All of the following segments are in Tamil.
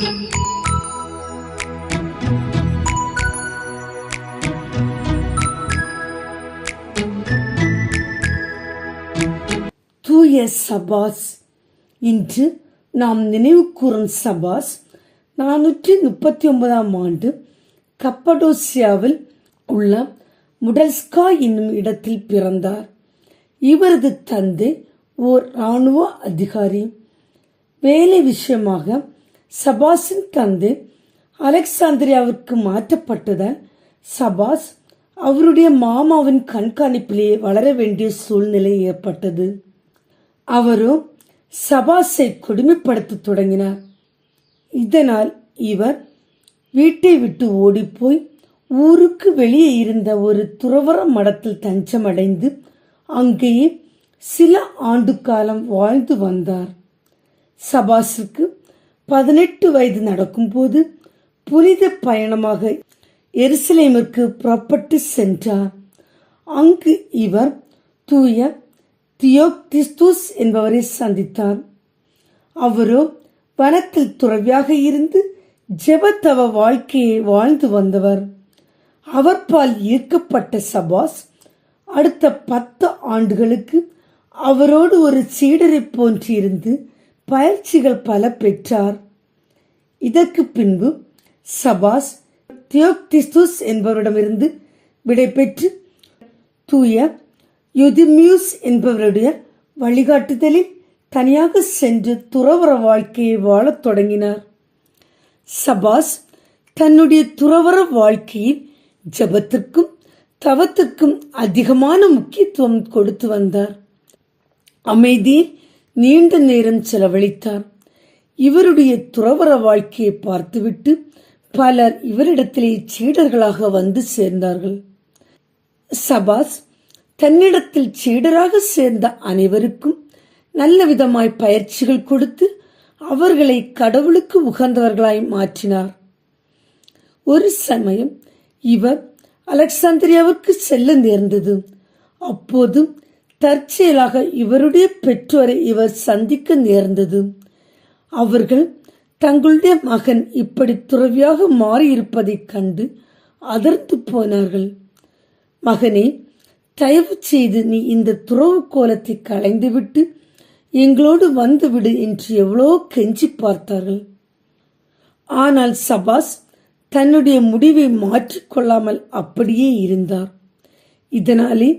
தூய சபாஸ். இன்று நாம் நினைவுகூறும் சபாஸ் நானூற்றி முப்பத்தி ஒன்பதாம் ஆண்டு கப்படோசியாவில் உள்ள முடல்ஸ்கா என்னும் இடத்தில் பிறந்தார். இவரது தந்தை ஓர் இராணுவ அதிகாரி. வேலை விஷயமாக சபாஸின் தந்தை அலெக்சாந்திரியாவிற்கு மாற்றப்பட்டதால் சபாஸ் அவருடைய மாமாவின் கண்காணிப்பிலேயே வளர வேண்டிய சூழ்நிலை ஏற்பட்டது. அவரும் சபாஸை கொடுமைப்படுத்த தொடங்கினார். இதனால் இவர் வீட்டை விட்டு ஓடிப்போய் ஊருக்கு வெளியே இருந்த ஒரு துறவற மடத்தில் தஞ்சமடைந்து அங்கேயே சில ஆண்டு காலம் வாழ்ந்து வந்தார். சபாஸுக்கு பதினெட்டு வயது நடக்கும்போது புனித பயணமாக எருசலேமிற்கு புறப்பட்டு சென்றார். அங்கு இவர் தூய தியோக்திஸ்துஸ் என்பவரை சந்தித்தார். அவரோ வனத்தில் துறவியாக இருந்து ஜெபத்தவ வாழ்க்கையை வாழ்ந்து வந்தவர். அவர் பால் ஈர்க்கப்பட்ட சபாஸ் அடுத்த பத்து ஆண்டுகளுக்கு அவரோடு ஒரு சீடரை போன்றிருந்து பயிற்சிகள் பல பெற்றார். இதற்கு பின்பு சபாஸ் தியோக்திஸ்துஸ் என்பவரிடமிருந்து விடைபெற்று தூய யுதிமியூஸ் என்பவருடைய வழிகாட்டுதலில் தனியாக சென்று துறவற வாழ்க்கையை வாழத் தொடங்கினார். சபாஸ் தன்னுடைய துறவற வாழ்க்கையில் ஜபத்திற்கும் தவத்திற்கும் அதிகமான முக்கியத்துவம் கொடுத்து வந்தார். அமைதியில் நீண்ட நேரம் செலவழித்தார். இவருடைய துறவற வாழ்க்கையை பார்த்துவிட்டு பலர் இவரிடத்திலே சீடர்களாக வந்து சேர்ந்தார்கள். சபாஸ் தன்னிடத்தில் சீடராக சேர்ந்த அனைவருக்கும் நல்ல விதமாய் பயிற்சிகள் கொடுத்து அவர்களை கடவுளுக்கு உகந்தவர்களாய் மாற்றினார். ஒரு சமயம் இவர் அலெக்சாந்திரியாவிற்கு செல்ல நேர்ந்தது. அப்போது தற்செயலாக இவருடைய பெற்றோரை இவர் சந்திக்க நேர்ந்தது. அவர்கள் தங்களுடைய மகன் இப்படி துறவியாக மாறியிருப்பதைக் கண்டு அதிர்ந்து போனார்கள். மகனே தயவு செய்து நீ இந்த துறவு கோலத்தை களைந்துவிட்டு எங்களோடு வந்துவிடு என்று எவ்வளோ கெஞ்சி பார்த்தார்கள். ஆனால் சபாஸ் தன்னுடைய முடிவை மாற்றிக்கொள்ளாமல் அப்படியே இருந்தார். இதனாலே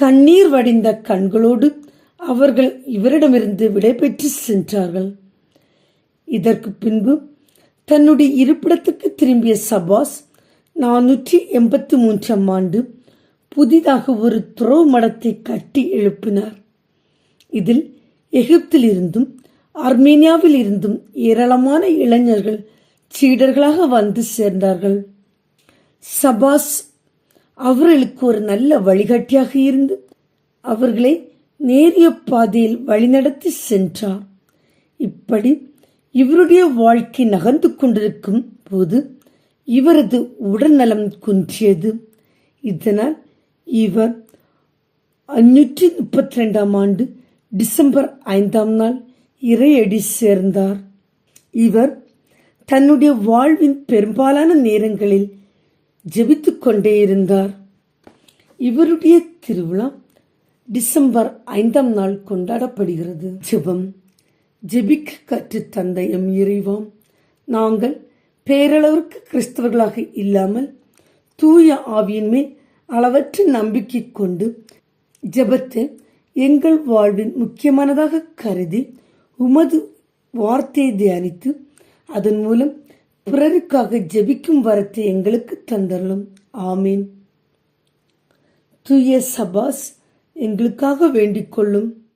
கண்ணீர் வடிந்த கண்களோடு அவர்கள் இவரிடமிருந்து விடைபெற்று சென்றார்கள். இதற்கு பின்பு தன்னுடைய இருப்பிடத்துக்கு திரும்பிய சபாஸ் நானூற்றி எண்பத்தி மூன்றாம் ஆண்டு புதிதாக ஒரு துறவு மடத்தை கட்டி எழுப்பினார். இதில் எகிப்தில் இருந்தும் இருந்தும் ஏராளமான இளைஞர்கள் சீடர்களாக வந்து சேர்ந்தார்கள். சபாஸ் அவர்களுக்கு ஒரு நல்ல வழிகாட்டியாக இருந்து அவர்களை நேரிய பாதையில் வழிநடத்தி சென்றார். இப்படி இவருடைய வாழ்க்கை நகர்ந்து கொண்டிருக்கும் போது இவரது உடல்நலம் குன்றியது. இதனால் இவர் அஞ்சூற்றி முப்பத்தி ரெண்டாம் ஆண்டு டிசம்பர் ஐந்தாம் நாள் இறையடி சேர்ந்தார். இவர் தன்னுடைய வாழ்வின் பெரும்பாலான நேரங்களில் ஜெபித்து கொண்டே இருந்தார் இவருடைய திருவிழா டிசம்பர் ஐந்தாம் நாள் கொண்டாடப்படுகிறது. ஜெபம். ஜெபிக்க கற்று தந்த எம் இறைவாம் நாங்கள் பேரளவிற்கு கிறிஸ்தவர்களாக இல்லாமல் தூய ஆவியின் மேல் அளவற்ற நம்பிக்கை கொண்டு ஜெபத்தை எங்கள் வாழ்வின் முக்கியமானதாக கருதி உமது வார்த்தையை தியானித்து அதன் மூலம் பிறருக்காக ஜெபிக்கும் வரத்தை எங்களுக்கு தந்தரலும் ஆமீன். தூய சபாஸ் எங்களுக்காக வேண்டிக் கொள்ளும்.